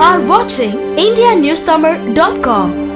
are watching IndiaNewsTamil.com.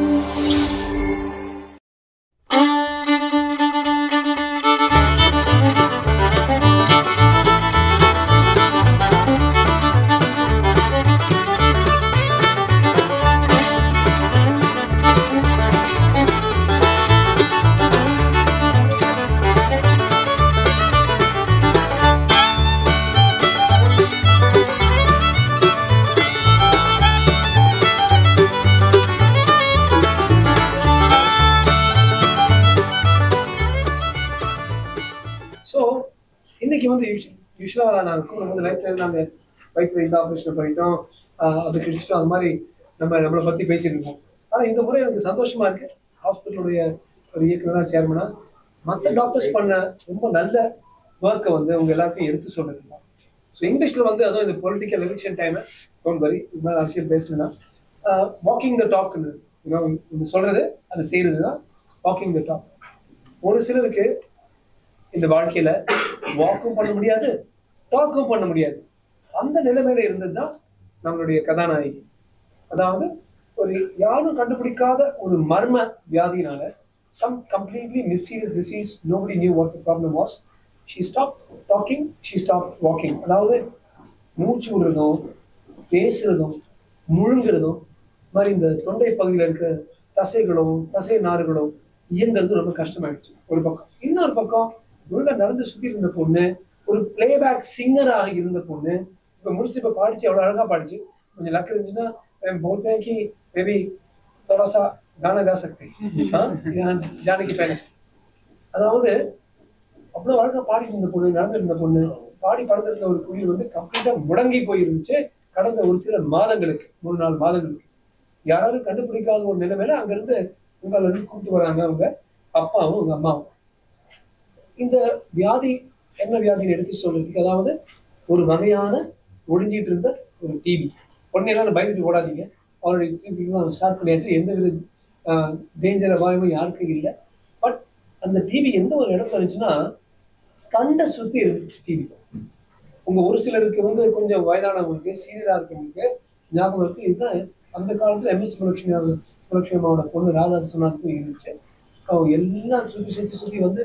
வந்து யூஸ்வலாக நாங்கள் கூப்பிடும்போது லைஃப்ல நாங்கள் வயிற்றுல இந்த ஆப்ரேஷன் பண்ணிட்டோம் அது கிடைச்சிட்டோம் அது மாதிரி நம்ம நம்மளை பற்றி பேசியிருக்கோம் இருக்கோம் ஆனால் இந்த முறை எனக்கு சந்தோஷமா இருக்கு. ஹாஸ்பிட்டலுடைய ஒரு இயக்குனராக சேர்மனா மற்ற டாக்டர்ஸ் பண்ண ரொம்ப நல்ல ஒர்க்கை வந்து அவங்க எல்லாருக்கும் எடுத்து சொல்லிருக்கோம் ஸோ இங்கிலீஷில் வந்து அதுவும் இந்த political election time don't worry இது மாதிரி அரசியல் பேசணும்னா வாக்கிங் த டாக்னு சொல்றது அது செய்யறது தான் வாக்கிங் த டாக் ஒரு சிலருக்கு இந்த வாழ்க்கையில வாக்கும் பண்ண முடியாது டாக்கும் பண்ண முடியாது. அந்த நிலைமையில இருந்தது தான் நம்மளுடைய கதாநாயகி. அதாவது ஒரு யாரும் கண்டுபிடிக்காத ஒரு மர்ம வியாதியினால some completely mysterious disease nobody knew what problem was she stop talking she stop walking அதாவது மூச்சு விடுறதும் பேசுறதும் முழுங்குறதும் மாதிரி இந்த தொண்டை பகுதியில் இருக்கிற தசைகளும் தசை நாறுகளும் இயங்குறது ரொம்ப கஷ்டமாயிடுச்சு. ஒரு பக்கம். இன்னொரு பக்கம் உள்ள நடந்து சுத்தி இருந்த பொண்ணு ஒரு பிளேபேக் சிங்கராக இருந்த பொண்ணு. இப்போ முடிச்சு இப்போ பாடிச்சு அவ்வளோ அழகாக பாடிச்சு. கொஞ்சம் லக் இருந்துச்சுன்னா போல்தே கி மேபி தொடசா கான கா சக்தி ஜானகி பேன அதாவது அவ்வளோ அழகாக பாடி இருந்த பொண்ணு நடந்து இருந்த பொண்ணு பாடி பறந்துருந்த ஒரு குயில் வந்து கம்ப்ளீட்டாக முடங்கி போயிருந்துச்சு. கடந்த ஒரு சில மாதங்களுக்கு மூணு நாலு மாதங்களுக்கு. யாராலும் கண்டுபிடிக்காத ஒரு நிலைமையில அங்கிருந்து உங்களை கூப்பிட்டு வராங்க அவங்க அப்பாவும் உங்க அம்மாவும். இந்த வியாதி என்ன வியாதின்னு எடுத்து சொல்றதுக்கு அதாவது ஒரு வகையான ஒளிஞ்சிட்டு இருந்த ஒரு டிவி உடனே எல்லாரும் பயந்துட்டு ஓடாதீங்க. அவருடைய டிவி ஸ்டார்ட் பண்ணியாச்சு. எந்த வித டேஞ்சர் அபாயமும் யாருக்கும் இல்லை. பட் அந்த டிவி எந்த ஒரு இடத்துல இருந்துச்சுன்னா கண்டை சுத்தி இருந்துச்சு டிவி உங்க ஒரு சிலருக்கு வந்து கொஞ்சம் வயதானவங்களுக்கு சீனியரா இருக்கவங்களுக்கு ஞாபகம் இருக்கு. இதுதான் அந்த காலத்துல எம்எஸ் சுலட்சுமி சுலட்சுமி அம்மாவோட பொண்ணு ராதா விஸ்வநாத்துக்கும் இருந்துச்சு. அவங்க எல்லாம் சுத்தி சுத்தி சுத்தி வந்து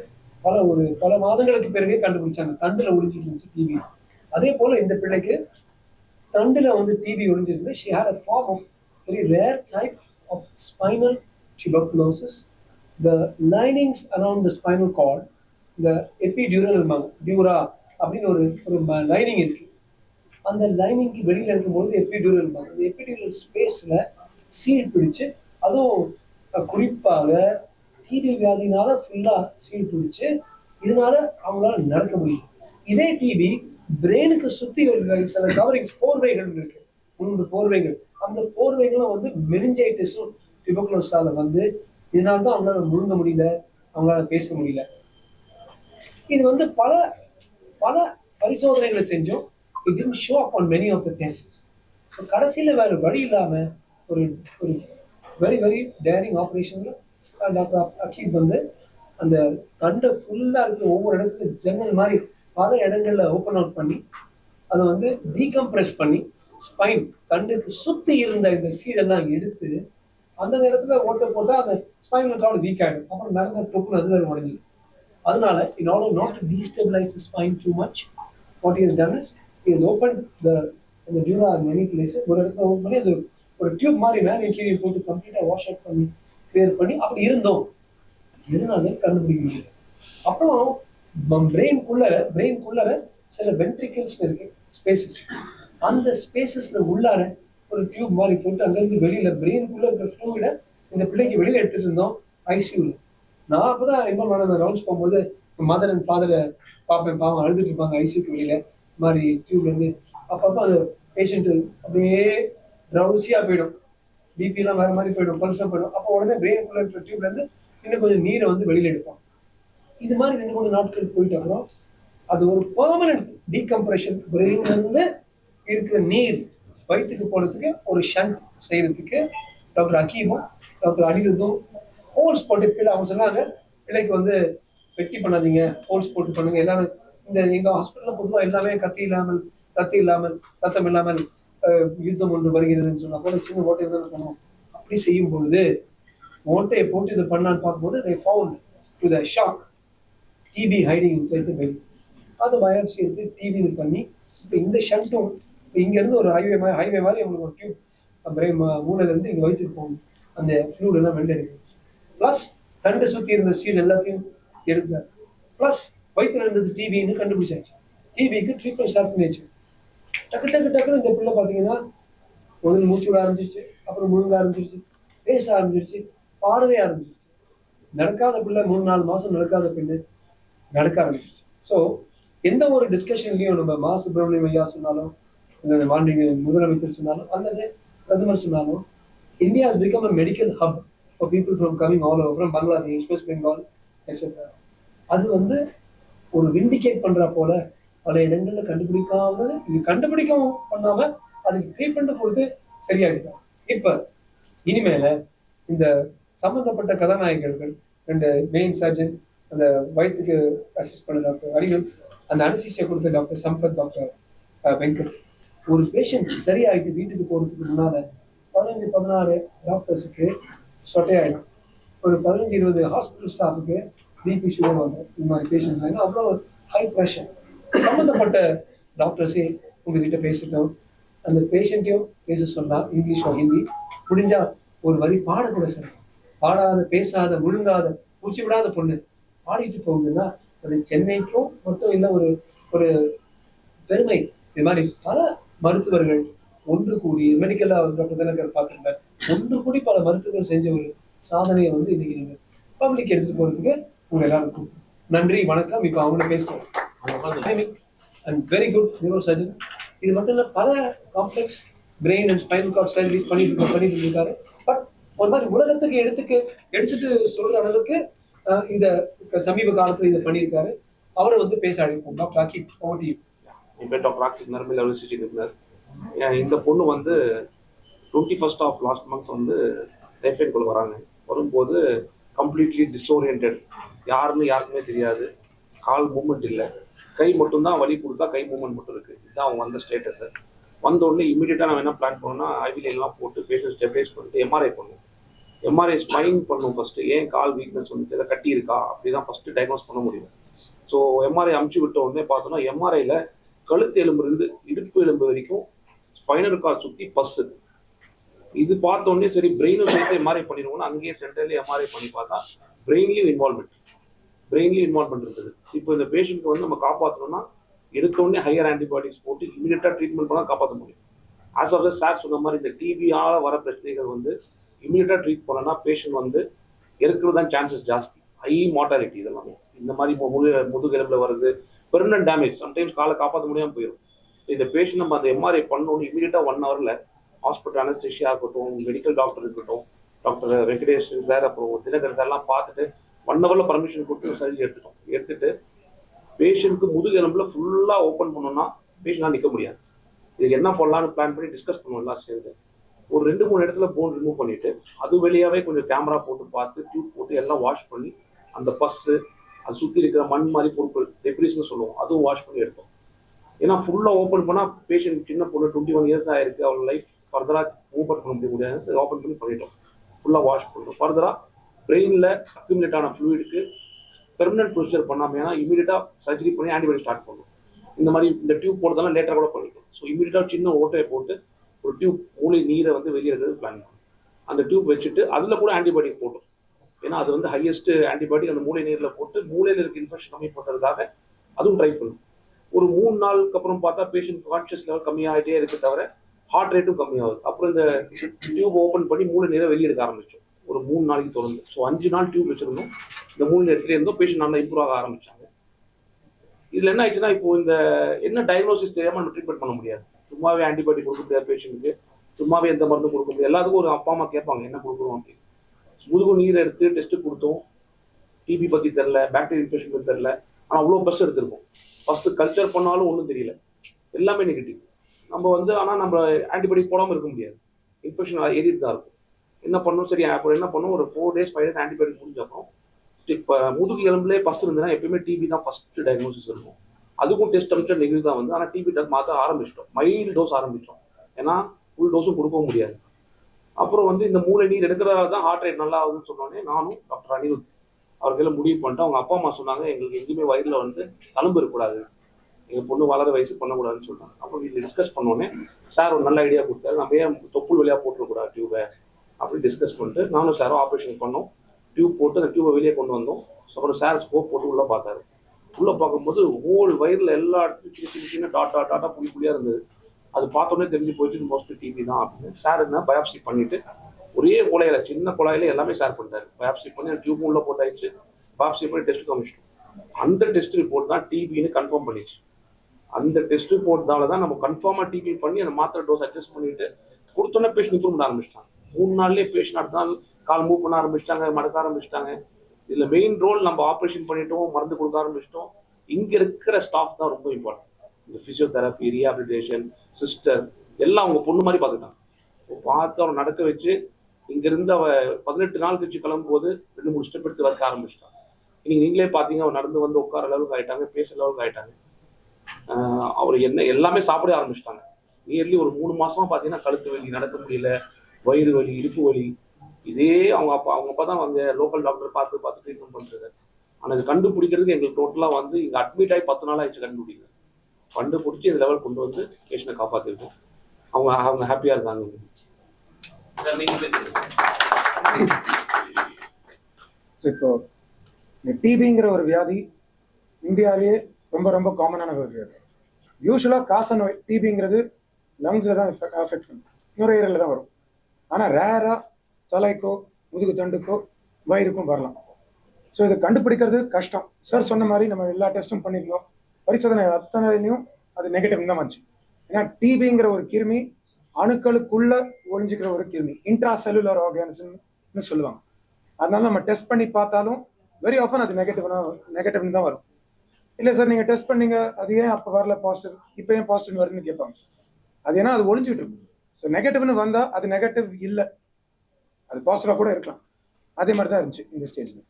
பல ஒரு பல மாதங்களுக்கு பிறகு கண்டுபிடிச்சாங்க. தண்டுல ஒளிஞ்சிட்டு இருந்துச்சு டிவி அதே போல இந்த பிள்ளைக்கு தண்டுல வந்து TB ஒளிஞ்சிருந்து she had a form of very rare type of spinal tuberculosis. The linings around the spinal cord இந்த எபிடியூரல் இருப்பாங்க. டியூரா அப்படின்னு ஒரு ஒரு லைனிங் இருக்கு. அந்த லைனிங்க்கு வெளியில இருக்கும்போது எப்பிடியூரல் இருப்பாங்க. அந்த எப்பிடியூரல் ஸ்பேஸ்ல சீல் பிடிச்சு அதுவும் குறிப்பாக டிபி வியாதினால ஃபுல்லா சீல் பிடிச்சு இதனால அவங்களால நடக்க முடியும் இதே டிபி பிரெயினுக்கு சுத்தி இருக்கிற சில கவரிங்ஸ் போர்வைகள் இருக்கு. மூன்று போர்வைகள். அந்த போர்வைகளும் வந்து மெரிஞ்சைட்டிஸும் டியூபர்குலோஸால வந்து இதனால தான் அவங்களால முழுங்க முடியல அவங்களால பேச முடியல. இது வந்து பல பல பரிசோதனைகளை செஞ்சோம். It didn't show up on many of the test கடைசியில் வேற வழி இல்லாம ஒரு ஒரு வெரி வெரி டேரிங் ஆப்ரேஷன்ல டாக்டர் அக்கீப் வந்து அந்த தண்டை ஃபுல்லா இருக்கிற ஒவ்வொரு இடத்துல ஜன்னல் மாதிரி பல இடங்கள்ல ஓப்பன் அவுட் பண்ணி அதை வந்து டீகம்ப்ரெஸ் பண்ணி ஸ்பைன் தண்டுக்கு சுத்தி இருந்த இந்த சீடெல்லாம் எடுத்து அந்த நேரத்தில் ஓட்ட போட்டால் அந்த ஸ்பைனல் கார்டு வீக் ஆயிடும். அப்புறம் நடந்த டொப்புன்னு அது வேறு உடஞ்சி அதனால in order not to spine too much too much what is has done is he has opened the ஒரு இடத்துல ஓப்பன் பண்ணி அது ஒரு டியூப் மாதிரி மேலே கீழே போட்டு கம்ப்ளீட்டாக வாஷ் அவுட் பண்ணி கிரியேட் பண்ணி அப்படி இருந்தோம். எதனால கண்டுபிடிக்க முடியல அப்புறம் பிரெயின்குள்ள பிரெயின்குள்ளார சில வென்ட்ரிக்கல்ஸ் இருக்கு ஸ்பேசஸ் அந்த ஸ்பேசஸ்ல உள்ளார ஒரு டியூப் மாதிரி போட்டு அங்கிருந்து வெளியில பிரெயினுக்குள்ள இருக்கிற ஃப்ளூயிட இந்த பிள்ளைக்கு வெளியில எடுத்துட்டு இருந்தோம் ஐசியூல நான் அப்பதான் இன்வால்வ் ஆன ரவுண்ட்ஸ் போகும்போது மதர் அண்ட் ஃபாதரை பார்ப்பேன். பாவம் அழுதுட்டு இருப்பாங்க ஐசியூக்கு வெளியில. மாதிரி டியூப்ல இருந்து. அப்பப்போ அந்த பேஷண்ட் அப்படியே ட்ரௌசியா போயிடும். பிபி எல்லாம் வேற மாதிரி போயிடும் பல்சம் போயிடும். அப்போ உடனே பிரெயினுக்குள்ள இருக்கிற டியூப்ல இருந்து இன்னும் கொஞ்சம் நீரை வந்து வெளியில எடுப்போம். இது மாதிரி ரெண்டு மூணு நாட்கள் போயிட்டு வரோம் அது ஒரு பெர்மனன்ட் டீகம்ப்ரெஷன் பிரெயின்ல இருந்து இருக்கிற நீர் வயிற்றுக்கு போறதுக்கு ஒரு ஷண்ட் செய்யறதுக்கு டாக்டர் அக்கீமும் டாக்டர் அனிருத்தும் ஹோல்ஸ் போட்டு பிள்ளை அவங்க சொன்னாங்க பிள்ளைக்கு வந்து வெட்டி பண்ணாதீங்க ஹோல்ஸ் போட்டு பண்ணுங்க. எல்லாமே இந்த எங்க ஹாஸ்பிட்டல்ல பொதுவாக எல்லாமே கத்தி இல்லாமல் கத்தி இல்லாமல் ரத்தம் இல்லாமல் யுத்தம் ஒன்று வருகிறதுன்னு சொன்னா கூட சின்ன ஓட்டை தான் பண்ணுவோம்? அப்படி செய்யும் பொழுது ஓட்டையை போட்டு இதை பண்ணான்னு பார்க்கும்போது they found to the shock. TB hiding inside bell அது பயாப்சி எடுத்து டிவி இது பண்ணி இப்போ இந்த ஷண்ட்டும் இப்போ இங்கேருந்து ஒரு ஹைவே மாதிரி ஹைவே மாதிரி உங்களுக்கு ஒரு டியூப் பிரெயின் மூளையிலேருந்து இங்கே வயிற்றுக்கு போகணும் அந்த ஃப்ளூட் எல்லாம் வெளில இருக்கு ப்ளஸ் தண்டை சுற்றி இருந்த சீல் எல்லாத்தையும் எடுத்தார் ப்ளஸ் வயிற்றுல இருந்தது டிவின்னு கண்டுபிடிச்சாச்சு. டிவிக்கு ட்ரீட்மெண்ட் ஸ்டார்ட் பண்ணியாச்சு. டக்கு டக்கு டக்குன்னு இந்த பிள்ளை பார்த்தீங்கன்னா முதல் மூச்சு விட ஆரம்பிச்சிருச்சு அப்புறம் முழுங்க ஆரம்பிச்சிருச்சு பேச ஆரம்பிச்சிருச்சு பாடவே ஆரம்பிச்சிருச்சு. நடக்காத பிள்ளை மூணு நாலு மாதம் நடக்காத பிள்ளை நடக்க ஆரம்பிச்சிருச்சு. ஸோ எந்த ஒரு டிஸ்கஷன்லையும் நம்ம மா சுப்பிரமணியம் ஐயா சொன்னாலும் இந்த மாண்புமிகு முதலமைச்சர் சொன்னாலும் அல்லது பிரதமர் சொன்னாலும் India has become a medical hub for people from coming all over from Bangladesh West Bengal et cetera அது வந்து ஒரு விண்டிகேட் பண்ணுறா போல பல இடங்கள்ல கண்டுபிடிக்காம இது கண்டுபிடிக்கவும் பண்ணாம அதுக்கு ட்ரீட்மெண்ட் கொடுத்து சரியாகிடும் இப்ப இனிமேல இந்த சம்பந்தப்பட்ட கதாநாயகர்கள் ரெண்டு மெயின் சர்ஜன் அந்த வயிற்றுக்கு அசிஸ்ட் பண்ண டாக்டர் அரிகள் அந்த அனசிசியா கொடுத்த டாக்டர் சம்பத் டாக்டர் வெங்கட். ஒரு பேஷண்ட் சரியாயிட்டு வீட்டுக்கு போறதுக்கு முன்னால பதினஞ்சு பதினாறு டாக்டர்ஸுக்கு சொட்டையாயிடும். ஒரு பதினஞ்சு இருபது ஹாஸ்பிட்டல் ஸ்டாஃபுக்கு பிபி சுகர் வரும் இந்த மாதிரி பேஷண்ட் அவ்வளோ ஹை ப்ரெஷர் சம்மந்தப்பட்ட டாக்டர்ஸே உங்ககிட்ட பேசிட்டோம். அந்த பேஷண்ட்டையும் பேச சொன்னா இங்கிலீஷோ ஹிந்தி முடிஞ்சா ஒரு வரி பாடக்கூட சார் பாடாத பேசாத முழுங்காத பூச்சி விடாத பொண்ணு பாடிட்டு போகுதுன்னா அது சென்னைக்கும் மட்டும் இல்லை ஒரு ஒரு பெருமை. இது மாதிரி பல மருத்துவர்கள் ஒன்று கூடி மெடிக்கலா டாக்டர் தினகர் பார்க்குறாங்க ஒன்று கூடி பல மருத்துவர்கள் செஞ்ச ஒரு சாதனையை வந்து இன்னைக்கு நீங்கள் பப்ளிக் எடுத்துட்டு போறதுக்கு உங்க எல்லாருக்கும் நன்றி வணக்கம். இப்போ அவங்கள பேசுறோம் and very good neuro surgeon இது மட்டும் இல்லை பல complex brain and spinal cord surgeries பண்ணிட்டு பண்ணிட்டு இருக்காரு. பட் ஒரு மாதிரி உலகத்துக்கு எடுத்துக்கு எடுத்துட்டு சொல்ற அளவுக்கு இந்த சமீப காலத்துல இதை பண்ணியிருக்காரு. அவரை வந்து பேச அழைப்போம். டாக்டர் அகிப் ஓட்டி என் பேர் டாக்டர் ராக்கி நரம்பில் அறுவை இருந்தார் இந்த பொண்ணு வந்து twenty first of last month வந்து டைஃபைட்குள்ள வராங்க. வரும்போது கம்ப்ளீட்லி டிஸ்ஓரியன்ட் யாருன்னு யாருக்குமே தெரியாது. கால் மூமெண்ட் இல்லை. கை மட்டும்தான் வலி கொடுத்தா கை மூமெண்ட் மட்டும் இருக்கு. இதுதான் அவங்க வந்த ஸ்டேட்டஸ் வந்த உடனே இமீடியட்டாக நம்ம என்ன பிளான் பண்ணோம்னா ஐவிலைன்லாம் எல்லாம் போட்டு பேஷண்ட் ஸ்டெபிலைஸ் பண்ணிட்டு எம்ஆர்ஐ பண்ணுவோம் எம்ஆர்ஐ ஸ்பைன் பண்ணும் ஃபர்ஸ்ட் ஏன் கால் வீக்னஸ் வந்து ஏதாவது கட்டி இருக்கா அப்படிதான் ஃபர்ஸ்ட் டயக்னோஸ் பண்ண முடியும். ஸோ எம்ஆர்ஐ அமுச்சு விட்ட உடனே பார்த்தோம்னா எம்ஆர்ஐல கழுத்து எலும்புலேருந்து இடுப்பு எலும்பு வரைக்கும் ஸ்பைனல் கார் சுற்றி பஸ் இது பார்த்த உடனே சரி பிரெயினும் சேர்த்து எம்ஆர்ஐ பண்ணிடுவோம்னா அங்கேயே சென்ட்ரலே எம்ஆர்ஐ பண்ணி பார்த்தா பிரெயின்லையும் இன்வால்மெண்ட் பிரெயின்லையும் இன்வால்வ் இருக்குது இப்போ இந்த பேஷண்ட்க்கு வந்து நம்ம காப்பாற்றணும்னா எடுத்த உடனே ஹையர் ஆன்டிபயாட்டிக்ஸ் போட்டு இமீடியட்டாக ட்ரீட்மெண்ட் பண்ணால் காப்பாற்ற முடியும். ஆஸ் ஆஃப் த சார் சொன்ன மாதிரி இந்த டிபியால வர பிரச்சனைகள் வந்து இமீடியட்டாக ட்ரீட் பண்ணனா பேஷண்ட் வந்து இருக்கிறது தான் சான்சஸ் ஜாஸ்தி. ஹை மார்டாலிட்டி இதெல்லாமே. இந்த மாதிரி இப்போ முது முதுகெலும்புல வருது. பெர்மனன்ட் டேமேஜ் சம்டைம்ஸ் காலை காப்பாற்ற முடியாமல் போயிடும் இந்த பேஷண்ட் நம்ம அந்த எம்ஆர்ஐ பண்ணணும் இமீடியட்டாக ஒன் ஹவரில் ஹாஸ்பிட்டல் அனஸ்தேஷியா இருக்கட்டும் மெடிக்கல் டாக்டர் இருக்கட்டும் டாக்டர் வெங்கடேஷன் சார் அப்புறம் தினகர் சார்லாம் பார்த்துட்டு ஒன் ஹவரில் பர்மிஷன் கொடுத்து சர்ஜரி எடுத்துட்டோம். எடுத்துட்டு பேஷண்ட்க்கு முதுகெலும்புல ஃபுல்லாக ஓப்பன் பண்ணோம்னா பேஷண்டாக நிற்க முடியாது. இதுக்கு என்ன பண்ணலாம்னு பிளான் பண்ணி டிஸ்கஸ் பண்ணுவோம் எல்லாம் சேர்ந்து. ஒரு ரெண்டு மூணு இடத்துல போன் ரிமூவ் பண்ணிட்டு அது வெளியாவே கொஞ்சம் கேமரா போட்டு பார்த்து டியூப் போட்டு எல்லாம் வாஷ் பண்ணி அந்த பஸ்ஸு அது சுற்றி இருக்கிற மண் மாதிரி பொருட்கள் டெப்ரிஸ்னு சொல்லுவோம் அதுவும் வாஷ் பண்ணி எடுத்தோம். ஏன்னா ஃபுல்லாக ஓப்பன் பண்ணால் பேஷண்ட் சின்ன பொண்ணு டுவெண்ட்டி ஒன் இயர்ஸ் ஆயிருக்கு அவங்க லைஃப் ஃபர்தராக மூவ் பண்ண முடியாது ஓப்பன் பண்ணி பண்ணிட்டோம். ஃபுல்லாக வாஷ் பண்ணிட்டோம். ஃபர்தராக பிரெயினில் அக்யூமுலேட் ஆன ஃப்ளூயிடுக்கு பெர்மனன்ட் ப்ரொசீஜர் பண்ணாமல் ஏன்னா இமீடியட்டாக சர்ஜரி பண்ணி ஆன்டிபயோட்டிக் ஸ்டார்ட் பண்ணணும் இந்த மாதிரி இந்த டியூப் போடுறதெல்லாம் லேட்டராக கூட பண்ணிக்கலாம். ஸோ இமீடியட்டாக சின்ன ஓட்டையை போட்டு ஒரு டியூப் மூளை நீரை வந்து வெளியே எடுக்கிறது பிளான் பண்ணோம் அந்த டியூப் வச்சுட்டு அதில் கூட ஆன்டிபயோட்டிக் போட்டோம் ஏன்னா அது வந்து ஹையஸ்ட் ஆன்டிபயோட்டிக் அந்த மூளை நீரில் போட்டு மூளையில் இருக்க இன்ஃபெக்ஷன் கம்மி பண்ணுறதுக்காக அதுவும் ட்ரை பண்ணும். ஒரு மூணு நாளுக்கு அப்புறம் பார்த்தா பேஷண்ட் கான்ஷியஸ் லெவல் கம்மியாகிட்டே இருக்கு தவிர ஹார்ட் ரேட்டும் கம்மியாகுது. அப்புறம் இந்த டியூப் ஓப்பன் பண்ணி மூளை நீரை வெளியெடுக்க ஆரம்பிச்சோம் ஒரு மூணு நாளைக்கு தொடர்ந்து. ஸோ அஞ்சு நாள் டியூப் வச்சிருந்தோம். இந்த மூணு இடத்துல இருந்தோம் பேஷண்ட் நல்லா இம்ப்ரூவ் ஆக ஆரம்பிச்சாங்க. இதுல என்ன ஆயிடுச்சுன்னா இப்போ இந்த என்ன டயக்னோசிஸ் தெரியாம நம்ம ட்ரீட்மெண்ட் பண்ண முடியாது. சும்மாவே ஆன்டிபயோட்டிக் கொடுக்க முடியாது பேஷண்ட்டுக்கு சும்மாவே எந்த மருந்தும் கொடுக்க முடியாது. எல்லாத்துக்கும் ஒரு அப்பா அம்மா கேட்பாங்க என்ன கொடுக்குறோம் அப்படின்னு. முதுகு நீர் எடுத்து டெஸ்ட் கொடுத்தோம். டிபி பத்தி தெரில பாக்டீரியா இன்ஃபெக்ஷன் பத்தி தெரில ஆனால் அவ்வளோ பஸ் எடுத்திருக்கோம். ஃபஸ்ட்டு கல்ச்சர் பண்ணாலும் ஒன்றும் தெரியல. எல்லாமே நெகட்டிவ் நம்ம வந்து ஆனால் நம்ம ஆன்டிபயோட்டிக் போடாமல் இருக்க முடியாது. இன்ஃபெக்ஷன் ஏறிட்டு தான் இருக்கும். என்ன பண்ணும்? சரி அப்புறம் என்ன பண்ணும்? ஒரு four days five days antibiotic முடிஞ்சப்பறம் இப்போ முதுகு எலும்புலேயே பஸ் இருந்ததுன்னா எப்பயுமே டிபி தான் ஃபஸ்ட்டு டயக்னோசிஸ் இருக்கும். அதுக்கும் டெஸ்ட் அமிச்சா நெகிழ் தான் வந்து. ஆனால் டிபி டெஸ்ட் மாற்ற ஆரம்பிச்சிட்டோம். மைல்டு டோஸ் ஆரம்பிச்சிட்டோம் ஏன்னா ஃபுல் டோஸும் கொடுக்க முடியாது. அப்புறம் வந்து இந்த மூளை நீர் எடுக்கிறதால தான் ஹார்ட் ரேட் நல்லா ஆகுதுன்னு சொன்னோடனே நானும் டாக்டர் அனிருத் அவர்களை முடிவு பண்ணிட்டு அவங்க அப்பா அம்மா சொன்னாங்க எங்களுக்கு எங்கேயுமே வயதில் வந்து தழும்பு இருக்கக்கூடாது. எங்கள் பொண்ணு வளர வயசு பண்ணக்கூடாதுன்னு சொன்னாங்க அப்புறம் இதை டிஸ்கஸ் பண்ணோடனே சார் ஒரு நல்ல ஐடியா கொடுத்தாரு. நம்ம ஏன் தொப்புள் வழியாக போட்டுருக்கூடாது டியூபை அப்படி டிஸ்கஸ் பண்ணிட்டு நானும் சாரும் ஆப்ரேஷன் பண்ணோம். டியூப் போட்டு அந்த டியூபை வெளியே கொண்டு வந்தோம். அப்புறம் சார் ஸ்கோப் போட்டு உள்ளே பார்த்தாரு. உள்ளே பார்க்கும்போது ஹோல் வயிறில் எல்லா இடத்துலையும் சின்ன சின்ன சின்ன டாட்டா டாட்டா புள்ளி புள்ளியாக இருந்தது. அது பார்த்தோன்னே தெரிஞ்சு போயிட்டு மோஸ்ட் டிபி தான் அப்படின்னு சார் என்ன பயாப்சி பண்ணிட்டு ஒரே குழையில சின்ன குழாயில எல்லாமே ஷேர் பண்ணிட்டாரு. பயாப்சி பண்ணி அந்த டியூப் உள்ள போட்டாயிடுச்சு பயாப்சி பண்ணி டெஸ்ட் காமிச்சிட்டோம். அந்த டெஸ்ட் ரிப்போர்ட் தான் டிபின்னு கன்ஃபார்ம் பண்ணிச்சு. அந்த டெஸ்ட் ரிப்போர்ட்னால தான் நம்ம கன்ஃபார்மாக டிபி பண்ணி அந்த மாத்திரை டோஸ் அட்ஜஸ்ட் பண்ணிட்டு கொடுத்தோன்னே பேஷண்ட் இம்ப்ரூவ் ஆரம்பிச்சிட்டாங்க. மூணு நாள்லேயே பேஷண்ட் அடுத்த நாள் கால் மூவ் பண்ண ஆரம்பிச்சிட்டாங்க மடக்க ஆரம்பிச்சிட்டாங்க. இதில் மெயின் ரோல் நம்ம ஆப்ரேஷன் பண்ணிட்டோம் மருந்து கொடுக்க ஆரம்பிச்சிட்டோம். இங்கே இருக்கிற ஸ்டாஃப் தான் ரொம்ப இம்பார்ட்டன்ட் இந்த ஃபிசியோதெரப்பி ரீஹாபிலிட்டேஷன் சிஸ்டர் எல்லாம் அவங்க பொண்ணு மாதிரி பார்த்துட்டாங்க பார்த்து அவனை நடக்க வச்சு இங்கேருந்து அவ பதினெட்டு நாள் கழிச்சு கிளம்பும்போது ரெண்டு மூணு ஸ்டெப் எடுத்து வைக்க ஆரம்பிச்சிட்டான். இன்னைக்கு நீங்களே பார்த்தீங்க அவன் நடந்து வந்து உட்கார அளவுக்கு ஆயிட்டாங்க பேச அளவுக்கு ஆயிட்டாங்க. அவர் என்ன எல்லாமே சாப்பிட ஆரம்பிச்சிட்டாங்க. நியர்லி ஒரு மூணு மாசமா பார்த்தீங்கன்னா கழுத்து வலி நடக்க முடியல. வயிறு வலி இடுப்பு வலி. இதே அவங்க அப்பா அவங்க அப்பா தான் வந்து லோக்கல் டாக்டர் பார்த்து பார்த்து ட்ரீட்மெண்ட் பண்ணுறது ஆனால் இது கண்டுபிடிக்கிறதுக்கு எங்களுக்கு டோட்டலாக வந்து இங்கே அட்மிட் ஆகி பத்து நாள் ஆயிடுச்சு கண்டுபிடிக்கிறது கண்டுபிடிச்சி இந்த லெவல் கொண்டு வந்து பேஷண்ட்டை காப்பாற்றிருக்கோம் அவங்க அவங்க ஹாப்பியாக இருக்காங்க. ஸோ இப்போ இந்த டிபிங்கிற ஒரு வியாதி இந்தியாவிலேயே ரொம்ப ரொம்ப காமனான ஒரு வியாதி. யூஸ்வலாக காச நோய் டிபிங்கிறது லங்ஸில் தான் அஃபெக்ட் பண்ணும். நுரையீரலில் தான் வரும். ஆனால் ரேராக தலைக்கோ முதுகு தண்டுக்கோ வயிறுக்கும் வரலாம். ஸோ இதை கண்டுபிடிக்கிறது கஷ்டம். சார் சொன்ன மாதிரி நம்ம எல்லா டெஸ்ட்டும் பண்ணியிருந்தோம் பரிசோதனை அத்தனைலையும் அது நெகட்டிவ் தான் வந்துச்சு. ஏன்னா டிபிங்கிற ஒரு கிருமி அணுக்களுக்குள்ள ஒழிஞ்சிக்கிற ஒரு கிருமி இன்ட்ரா செல்லுலர் ஆர்கானிசம்னு சொல்லுவாங்க. அதனால நம்ம டெஸ்ட் பண்ணி பார்த்தாலும் வெரி ஆஃபன் அது நெகட்டிவ்னா நெகட்டிவ்னு தான் வரும். இல்லை சார் நீங்கள் டெஸ்ட் பண்ணீங்க அது ஏன் அப்போ வரல பாசிட்டிவ் இப்போ ஏன் பாசிட்டிவ் வருதுன்னு கேட்பாங்க. அது ஏன்னா அது ஒளிஞ்சிட்டு இருக்கும் ஸோ நெகட்டிவ்னு வந்தால் அது நெகட்டிவ் இல்லை. அது பாசிட்டிவாக கூட இருக்கலாம். அதே மாதிரி தான் இருந்துச்சு இந்த ஸ்டேஜில்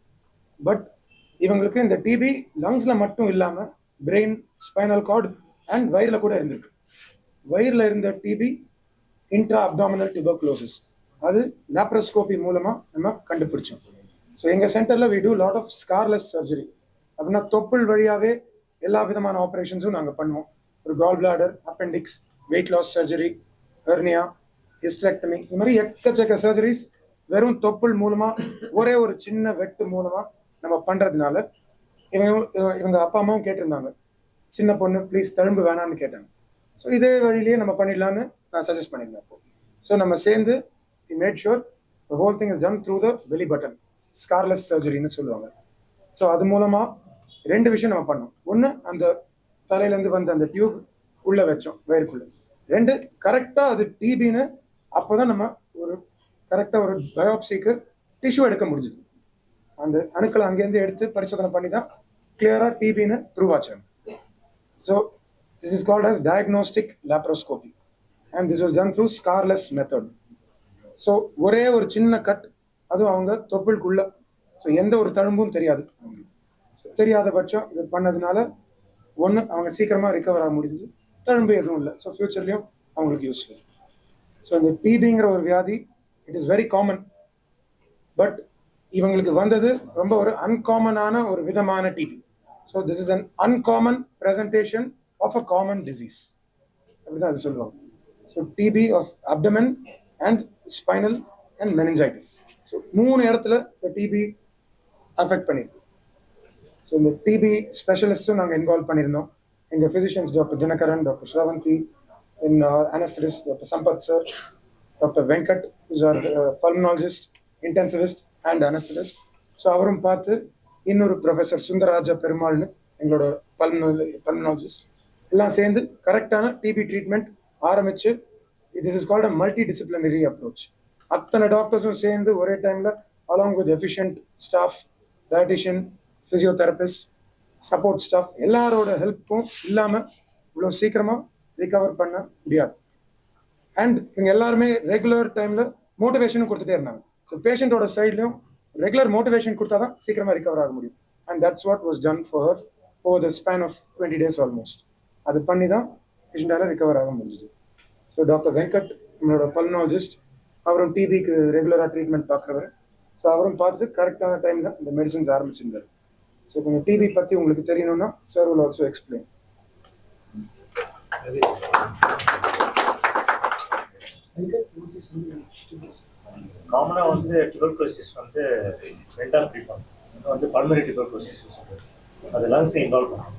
பட் இவங்களுக்கு இந்த டிபி லங்ஸில் மட்டும் இல்லாமல் பிரெயின் ஸ்பைனல் கார்டு அண்ட் வயிறில் கூட இருந்திருக்கு. வயிறில் இருந்த டிபி இன்ட்ரா அப்டாமினல் டியூபர்குலோசிஸ் அது லேப்ரோஸ்கோபி மூலமாக நம்ம கண்டுபிடிச்சோம். ஸோ எங்கள் சென்டரில் we do lot of scarless surgery அப்படின்னா தொப்புள் வழியாகவே எல்லா விதமான ஆப்ரேஷன்ஸும் நாங்கள் பண்ணுவோம். ஒரு gall bladder appendix weight loss surgery hernia hysterectomy இந்த மாதிரி எக்கச்சக்க சர்ஜரிஸ் வெறும் தொப்புள் மூலமாக ஒரே ஒரு சின்ன வெட்டு மூலமாக நம்ம பண்ணுறதுனால இவங்க இவங்க அப்பா அம்மாவும் கேட்டிருந்தாங்க. சின்ன பொண்ணு ப்ளீஸ் தழும்பு வேணான்னு கேட்டாங்க. ஸோ இதே வழியிலேயே நம்ம பண்ணிடலான்னு நான் சஜஸ்ட் பண்ணியிருந்தேன் அப்போ. ஸோ நம்ம சேர்ந்து made sure the whole thing is done through the belly button scarless சர்ஜரின்னு சொல்லுவாங்க. ஸோ அது மூலமாக ரெண்டு விஷயம் நம்ம பண்ணோம். ஒன்று அந்த தலையிலேருந்து வந்த அந்த டியூப் உள்ளே வச்சோம் வயிறுக்குள்ளே. ரெண்டு கரெக்டாக அது டிபின்னு அப்போ தான் நம்ம ஒரு கரெக்டாக ஒரு பயோப்சிக்கு டிஷ்யூ எடுக்க முடிஞ்சுது. அந்த அணுக்களை அங்கேருந்து எடுத்து பரிசோதனை பண்ணி தான் கிளியராக டிபின்னு ப்ரூவ் ஆச்சு. So this is called as diagnostic laparoscopy and this was done through scarless method so ஒரே ஒரு சின்ன கட் அதுவும் அவங்க தொப்புளுக்குள்ள. ஸோ எந்த ஒரு தழும்பும் தெரியாது. தெரியாத பட்சம் இது பண்ணதுனால ஒன்று அவங்க சீக்கிரமாக ரிகவர் ஆக முடியுது தழும்பு எதுவும் இல்லை. ஸோ ஃப்யூச்சர்லேயும் அவங்களுக்கு யூஸ்ஃபுல் ஸோ இந்த டிபிங்கிற ஒரு வியாதி it is very common but இவங்களுக்கு வந்தது ரொம்ப ஒரு அன்காமனான ஒரு விதமான TB so this is an uncommon presentation of a common disease அப்படிதான் அது சொல்லுவாங்க. So TB of abdomen and spinal and meningitis so மூணு இடத்துல இந்த டிபி அஃபெக்ட் பண்ணியிருக்கு ஸோ இந்த டிபி ஸ்பெஷலிஸ்ட்டும் நாங்கள் இன்வால்வ் பண்ணியிருந்தோம். எங்கள் physicians doctor Dinakaran doctor Sravanthi in anaesthetist doctor Sampath sir doctor Venkat is our pulmonologist intensivist and anaesthetist so அவரும் பார்த்து இன்னொரு ப்ரொஃபஸர் சுந்தரராஜா பெருமாள்னு எங்களோட பல்மனாலஜி பல்மனாலஜிஸ்ட் எல்லாம் சேர்ந்து கரெக்டான டிபி ட்ரீட்மெண்ட் ஆரம்பிச்சு this is called a multi disciplinary approach அத்தனை டாக்டர்ஸும் சேர்ந்து ஒரே டைமில் along with efficient staff dietitian physiotherapist support staff எல்லாரோட ஹெல்ப்பும் இல்லாமல் இவ்வளோ சீக்கிரமாக ரிகவர் பண்ண முடியாது. அண்ட் இவங்க எல்லாருமே ரெகுலர் டைமில் மோட்டிவேஷனும் கொடுத்துட்டே இருந்தாங்க. ஸோ பேஷண்ட்டோட சைட்லையும் ரெகுலர் மோட்டிவேஷன் கொடுத்தா தான் சீக்கிரமாக ரிகவர் ஆக முடியும். And that's what was done for over the span of twenty days almost அது பண்ணி தான் பேஷண்டால ரிகவர் ஆக முடிஞ்சுது. ஸோ டாக்டர் வெங்கட் நம்மளோட பல்னாலஜிஸ்ட் அவரும் டிபிக்கு ரெகுலராக ட்ரீட்மெண்ட் பார்க்குறவர் ஸோ அவரும் பார்த்துட்டு கரெக்டான டைமில் இந்த மெடிசன்ஸ் ஆரம்பிச்சிருந்தார். ஸோ கொஞ்சம் டிபி பற்றி உங்களுக்கு தெரியணும்னா சார் will ஆல்சோ எக்ஸ்பிளைன் காமனாக வந்து டியூபர்குலோசிஸ் வந்து ரெண்டாக பிரிப்பாங்க வந்து பல்மரி டியூபர்குலோசிஸ் சொல்றது. அது லங்ஸை இன்வால்வ் பண்ணும்.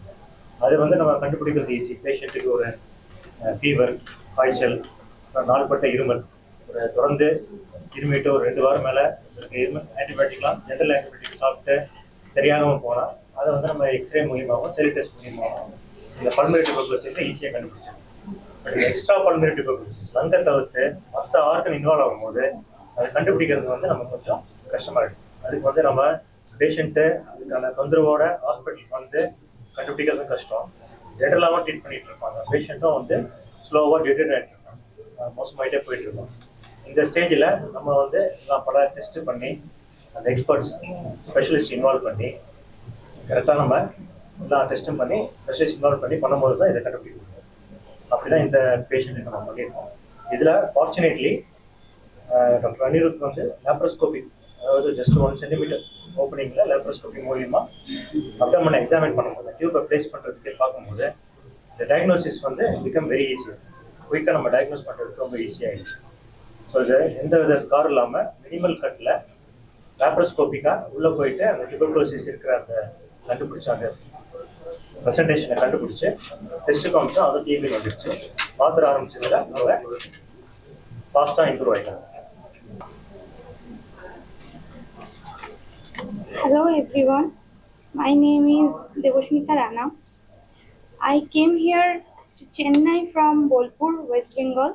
அது வந்து நம்ம கண்டுபிடிக்கிறது ஈஸி பேஷண்ட்டுக்கு ஒரு ஃபீவர் காய்ச்சல் நாள்பட்ட இருமல். ஒரு தொடர்ந்து இருமிட்டு ஒரு ரெண்டு வாரம் மேலே இருமல் ஆன்டிபயோட்டிக்லாம் ஜென்ரல் ஆன்டிபயோட்டிக் சாப்பிட்டு தெரியாமல் போனால் அதை வந்து நம்ம எக்ஸ்ரே மூலியமாகவும் செரி டெஸ்ட் மூலியமாகவும் இந்த பல்மரி டியூபர்குலோசிஸை ஈஸியாக கண்டுபிடிச்சிடும் பட் எக்ஸ்ட்ரா பல்மரி டியூபர்குலோசிஸ் லங்கை தவிர்த்து மற்ற ஆர்கன் இன்வால்வ் ஆகும்போது அதை கண்டுபிடிக்கிறது வந்து நம்ம கொஞ்சம் கஷ்டமாக இருக்கும் அதுக்கு வந்து நம்ம பேஷண்ட்டு அதுக்கான தொந்தரவோட ஹாஸ்பிட்டலுக்கு வந்து கண்டுபிடிக்கிறது கஷ்டம். ஜென்ரலாகவும் ட்ரீட் பண்ணிட்டு இருப்பாங்க. பேஷண்ட்டும் வந்து ஸ்லோவாக டிடெட் ஆகிட்டு இருப்பாங்க மோசமாயிட்டே போயிட்டு இருக்கோம் இந்த ஸ்டேஜில் நம்ம வந்து எல்லாம் பல டெஸ்ட் பண்ணி அந்த எக்ஸ்பர்ட்ஸ் ஸ்பெஷலிஸ்ட் இன்வால்வ் பண்ணி கரெக்டாக நம்ம எல்லா டெஸ்ட்டும் பண்ணி ஸ்பெஷலிஸ்ட் இன்வால்வ் பண்ணி பண்ணும்போது தான் இதை கண்டுபிடிக்க முடியும் அப்படிதான் இந்த பேஷண்ட்டுக்கு நம்ம பண்ணியிருக்கோம். இதில் ஃபார்ச்சுனேட்லி டாக்டர் அனிருத் வந்து லேப்ரோஸ்கோபிக் அதாவது ஜஸ்ட் ஒன் சென்டிமீட்டர் ஓப்பனிங்கில் லேப்ரோஸ்கோபி மூலியமா அப்டமனை எக்ஸாமின் பண்ணும்போது டியூப்பை ப்ளேஸ் பண்ணுறதுக்கு பார்க்கும்போது இந்த டயக்னோசிஸ் வந்து பிகம் வெரி ஈஸி குயிக்காக நம்ம டயக்னோஸ் பண்ணுறதுக்கு ரொம்ப ஈஸியாகிடுச்சு ஸோ இது எந்த வித ஸ்கார் இல்லாமல் மினிமல் கட்டில் லேப்ரோஸ்கோபிக்காக உள்ளே போயிட்டு அந்த டியூபர்குலோசிஸ் இருக்கிற அந்த கண்டுபிடிச்ச அந்த ப்ரெசன்டேஷனை கண்டுபிடிச்சு டெஸ்ட்டு காமிச்சோம் அது டிபி வந்துடுச்சு மாத்திர ஆரம்பிச்சதுல அவங்க ஃபாஸ்ட்டாக இம்ப்ரூவ் ஆகிட்டாங்க Hello everyone, my name is Devashmita Rana. I came here to Chennai from Bolpur, West Bengal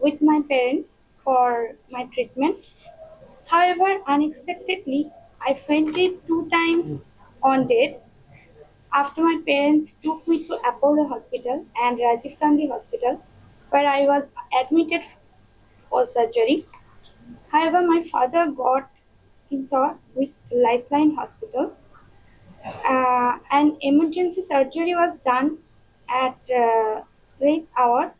with my parents for my treatment. However, unexpectedly, I fainted two times on dead after my parents took me to Apollo Hospital and Rajiv Gandhi Hospital where I was admitted for surgery. However, my father got in touch with Lifeline Hospital. Uh, an emergency surgery was done at uh, late hours,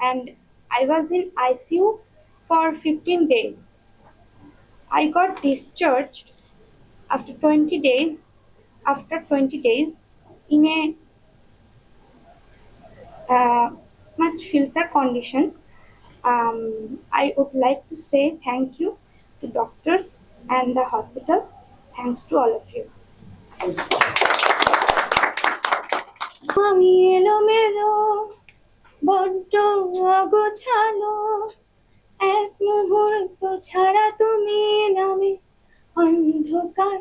and I was in ICU for 15 days. I got discharged after 20 days. After 20 days, in a uh, much filter condition. Um, I would like to say thank you to doctors and the hospital. Thanks to all of you. আমি এলোমেলো বড্ড অগোছালো এক মুহূর্ত ছাড়া তুমি নামে অন্ধকার।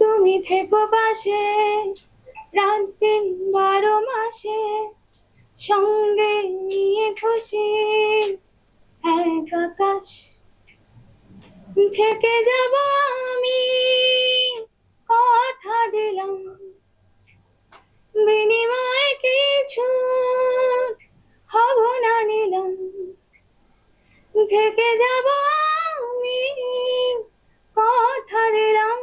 তুমি থেকো পাশে রাত দিন বারো মাসে, সঙ্গে নিয়ে খুশি এক আকাশ। থেকে যাব আমি, কথা দিলাম, বিনিময় কিছু হব না নিলাম। থেকে যাব আমি, কথা দিলাম।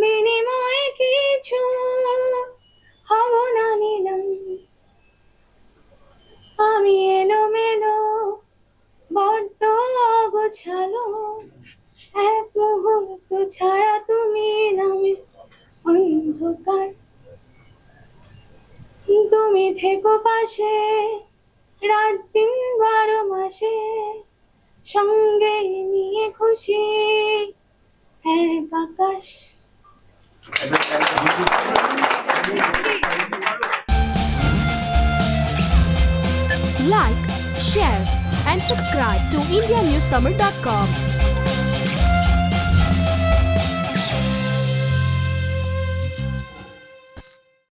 বিনিময়ে কিছু হব না নিলাম। আমি এলোমেলো, বড্ড অগোছালো। এক মুহূর্ত ছাড়া তুমি নামে অন্ধকার। তুমি থেকো পাশে রাত দিন বারো মাসে সঙ্গে নিয়ে খুশি এক আকাশ like, share, and subscribe to IndiaNewsTamil.com.